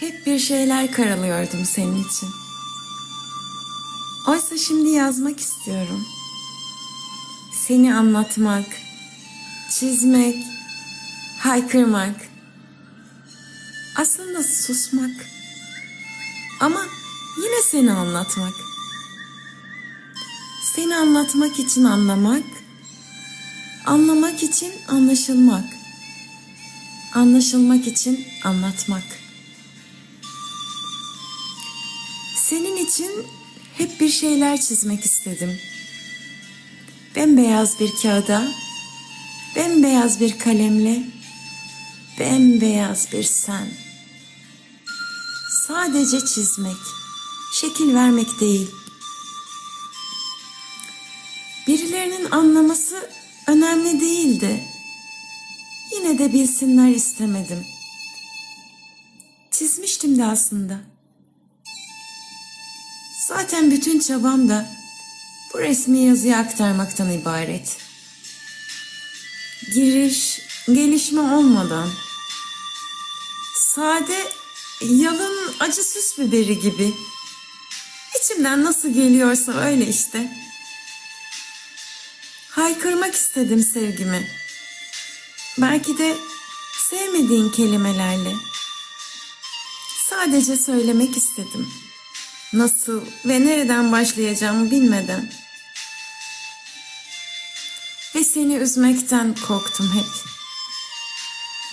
Hep bir şeyler karalıyordum senin için. Oysa şimdi yazmak istiyorum. Seni anlatmak, çizmek, haykırmak. Aslında susmak. Ama yine seni anlatmak. Seni anlatmak için anlamak, anlamak için anlaşılmak, anlaşılmak için anlatmak. Senin için hep bir şeyler çizmek istedim. Bembeyaz bir kağıda, bembeyaz bir kalemle, bembeyaz bir sen. Sadece çizmek, şekil vermek değil. Birilerinin anlaması önemli değildi. Yine de bilsinler istemedim. Çizmiştim de aslında. Zaten bütün çabam da bu resmi yazıyı aktarmaktan ibaret. Giriş, gelişme olmadan. Sade, yalın acı süs biberi gibi. İçimden nasıl geliyorsa öyle işte. Haykırmak istedim sevgimi. Belki de sevmediğin kelimelerle. Sadece söylemek istedim. Nasıl ve nereden başlayacağımı bilmeden. Ve seni üzmekten korktum hep.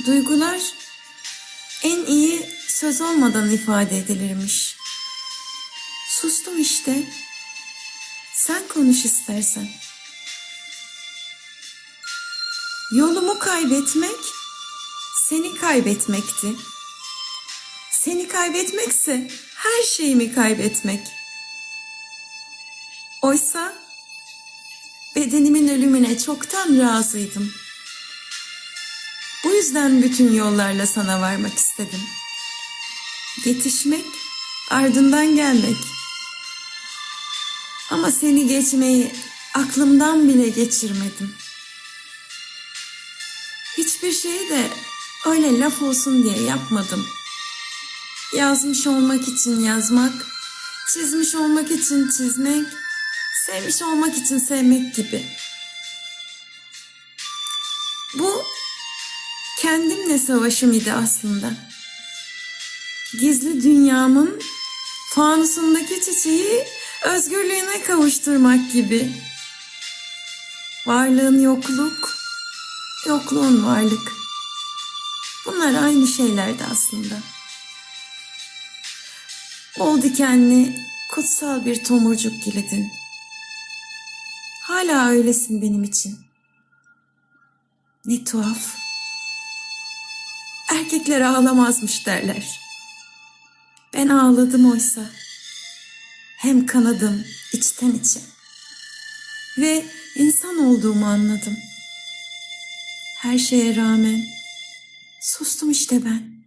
Duygular en iyi söz olmadan ifade edilirmiş. Sustum işte. Sen konuş istersen. Yolumu kaybetmek seni kaybetmekti. Seni kaybetmekse her şeyimi kaybetmek. Oysa bedenimin ölümüne çoktan razıydım. Bu yüzden bütün yollarla sana varmak istedim. Yetişmek, ardından gelmek. Ama seni geçmeyi aklımdan bile geçirmedim. Hiçbir şeyi de öyle laf olsun diye yapmadım. Yazmış olmak için yazmak, çizmiş olmak için çizmek, sevmiş olmak için sevmek gibi. Bu kendimle savaşım idi aslında. Gizli dünyamın fanusundaki çiçeği özgürlüğüne kavuşturmak gibi. Varlığın yokluk, yokluğun varlık. Bunlar aynı şeylerdi aslında. Bol dikenli, kutsal bir tomurcuk giledin. Hala öylesin benim için. Ne tuhaf. Erkekler ağlamazmış derler. Ben ağladım oysa. Hem kanadım içten içe. Ve insan olduğumu anladım. Her şeye rağmen sustum işte ben.